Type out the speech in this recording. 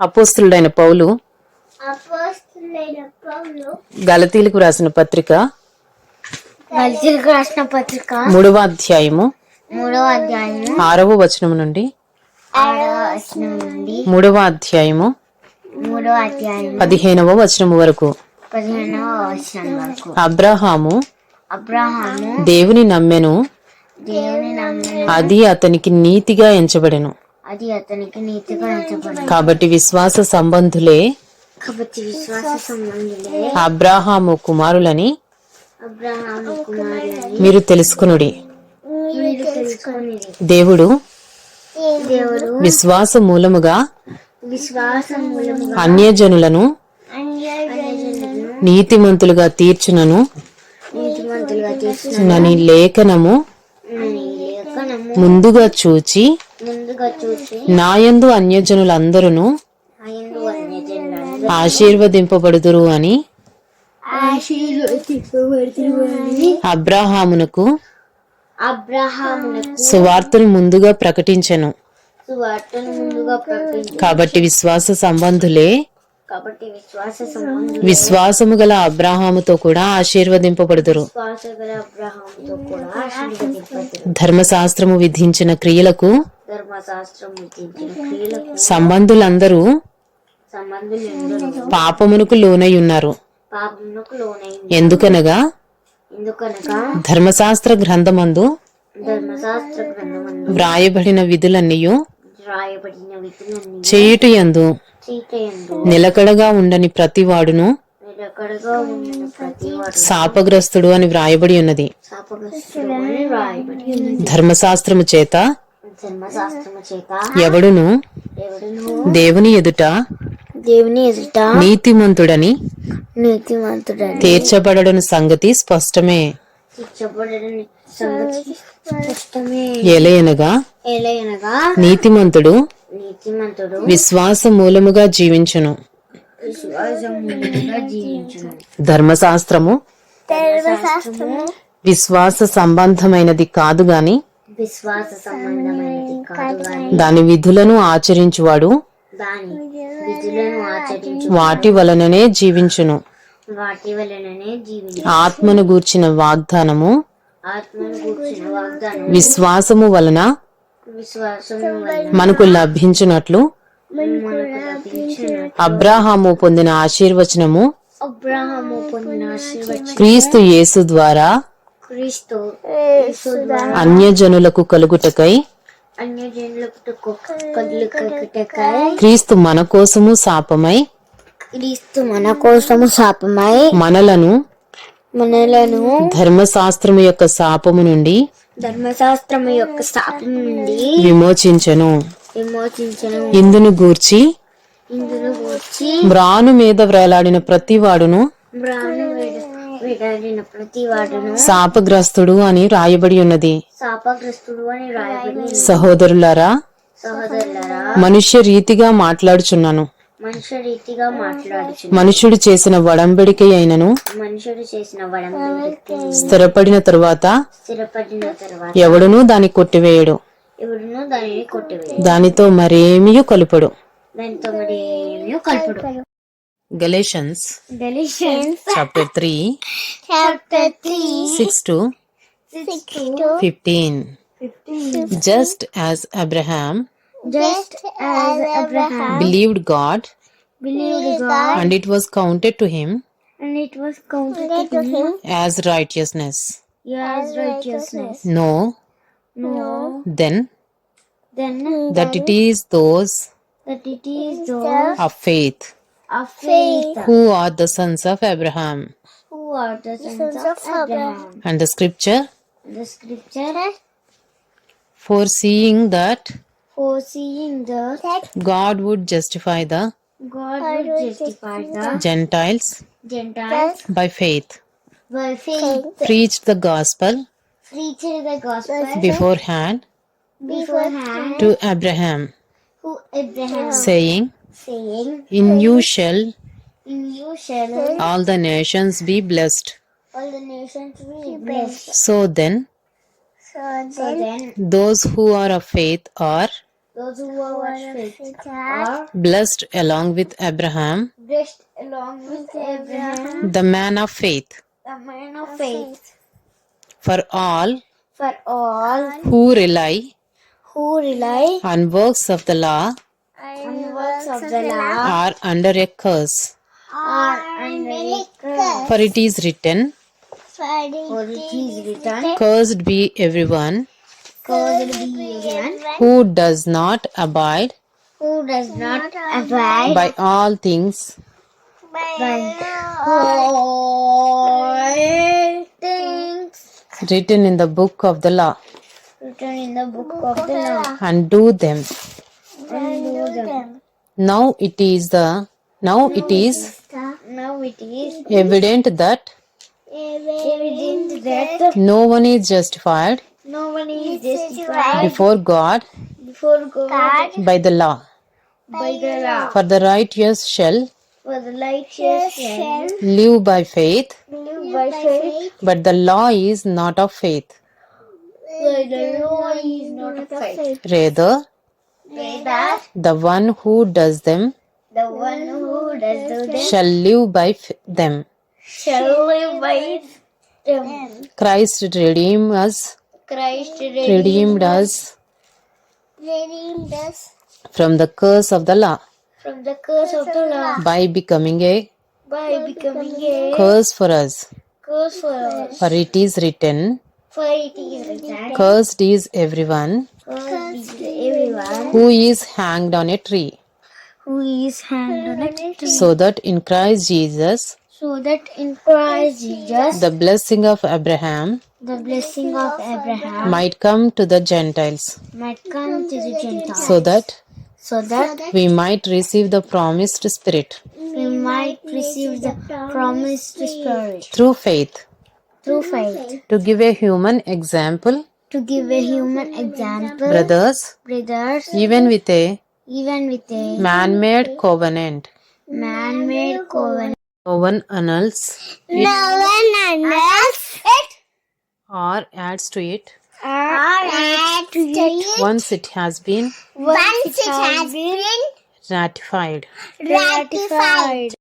అపోస్తులుడైన పౌలు గలతీలకు రాసిన పత్రిక గల్తీలకు రాసిన పత్రిక మూడవ అధ్యాయము మూడవ అధ్యాయం ఆరవ వచనం నుండి వచనం మూడవ అధ్యాయము మూడవ పదిహేనవ వచనము వరకు. పదిహేనవ వచనం వరకు. అబ్రహాము అబ్రహాము దేవుని నమ్మెను దేవుని నమ్మిన అది అతనికి నీతిగా ఎంచబడెను. అది అతనికి నీతిగా ఎంచబడింది కాబట్టి విశ్వాస సంబంధులే కాబట్టి విశ్వాస సంబంధులే అబ్రాహాము కుమారులని అబ్రహాము కుమారులని మీరు తెలుసుకునుడి. మీరు దేవుడు దేవుడు విశ్వాస మూలముగా విశ్వాస మూలముగా అన్యజనులను నీతిమంతులుగా తీర్చునను నని లేఖనము ముందుగా చూచి నాయందు అన్యజనులందరూ. ఆశీర్వదింపబడుదురు అని అబ్రాహామునకు అబ్రహామునకు సువార్తను ముందుగా ప్రకటించెను. సువార్తను ముందుగా ప్రకటించి కాబట్టి విశ్వాస సంబంధులే కాబట్టి విశ్వాస సంబంధం విశ్వాసము గల అబ్రాహాముతో కూడా ఆశీర్వదింపబడుదురు. ధర్మశాస్త్రము విధించిన క్రియలకు సంబంధులందరూ పాపమునకు లోనై ఉన్నారు. ఎందుకనగా? ఎందుకనగా? ధర్మశాస్త్ర గ్రంథమందు ధర్మశాస్త్ర గ్రంథమందు వ్రాయబడిన విధులన్నీ చేయుట యందు చీకయందు నిలకడగా ఉండని ప్రతివాడును నిలకడగా ఉండిన ప్రతి వాడు శాపగ్రస్తుడు అని వ్రాయబడి ఉన్నది. ధర్మశాస్త్రము చేత ఎవడును? దేవుని ఎదుట? దేవుని ఎదుట. నీతిమంతుడని? నీతిమంతుడని. తీర్చబడని సంగతి స్పష్టమే. శిక్షపడని సంగతి స్పష్టమే. ఎలయనగా ఎలయనగా నీతిమంతుడు? నీతిమంతుడు. విశ్వాస మూలముగా జీవించును. ధర్మశాస్త్రము? విశ్వాస సంబంధమైనది కాదు గాని విశ్వాస సంబంధమైనది కాదు దాని విధులను ఆచరించువాడు. దాని విధులను ఆచరించు వాటి వలననే జీవించును. వాటి వలననే జీవించు ఆత్మను గూర్చిన వాగ్దానము. ఆత్మను వాగ్దానం విశ్వాసము వలన విశ్వాసము వలన మనకు లభించినట్లు అబ్రాహాము పొందిన ఆశీర్వచనము. క్రీస్తు యేసు ద్వారా అన్యజనులకు కలుగుటకై క్రీస్తు మన కోసము శాపమై క్రీస్తు మన కోసము శాపమై మనలను మనలను ధర్మశాస్త్రము యొక్క శాపము నుండి ధర్మశాస్త్రము యొక్క శాపం నుండి విమోచించెను. విమోచించను. ఇందును గూర్చి ఇందులో వచ్చి మ్రాను మీద వ్రేలాడిన ప్రతి వాడును బ్రాను వేడాడిన ప్రతి వాడును శాపగ్రస్తుడు అని రాయబడి ఉన్నది. శాపగ్రస్తుడు అని రాయబడి సహోదరులారా సహోదరులరా మనుష్య రీతిగా మాట్లాడుచున్నాను. మనుష్య రీతిగా మాట్లాడుచు మనుషుడు చేసిన వడంబడిక అయినను మనుషుడు చేసిన వడంబడికి. స్థిరపడిన తరువాత స్థిరపడిన తర్వాత ఎవడునూ దాన్ని కొట్టివేయడు. ఎవడునూ దానిని కొట్టివేయ దానితో మరేమీ కలుపడు. దానితో మరి Galatians, Galatians chapter 3, chapter 3, 6 to 6 to 15. 15. Just as Abraham just as Abraham believed God, believed God, and it was counted to him and it was counted to him as righteousness. As righteousness. No, no, then, then that it is those that it is those of faith of faith who are the sons of Abraham. who are the sons of Abraham. And the scripture, The scripture? Foreseeing that foreseeing that God would justify the God would justify the Gentiles Gentiles by faith, by faith, preached the gospel preached the gospel beforehand beforehand to Abraham, who Abraham. saying, saying, In you shall In you shall all the nations be blessed. all the nations be blessed. So then, So then, those who are of faith are those who are faith are blessed along with Abraham, blessed along with Abraham, the man of faith. the man of faith. For all For all who rely who rely on works of the law on works of the law are under a curse. are under a curse. For it is written, For it is written, Cursed be everyone Cursed be everyone who does not abide who does not abide by all things by all things written in the book of the law written in the book of the law and do them. and do them. Now it is the now it is Now it is evident that evident that no one is justified no one is justified before God before God by the law. by the law. For the righteous shall For the righteous shall live by faith, live by faith, but the law is not of faith. but the law is not of faith. Rather, The one who does them the one who does them shall live by them. shall live by them. Christ redeemed us, Christ redeemed us redeemed us from the curse of the law from the curse of the law by becoming a by becoming a curse for us. curse for us. For it is written, For it is written, Cursed is everyone Cursed is who is hanged on a tree, who is hanged on a tree, so that in Christ Jesus so that in Christ Jesus the blessing of Abraham the blessing of Abraham might come to the Gentiles, might come to the Gentiles, so that so that we might receive the promised Spirit we might receive the promised Spirit through faith. through faith. To give a human example, To give a human example, brothers, brothers, even with a even with a man made covenant, man-made covenant, no one annuls it no one annuls it or adds to it. Or adds to it. once it has been once it has been ratified. ratified.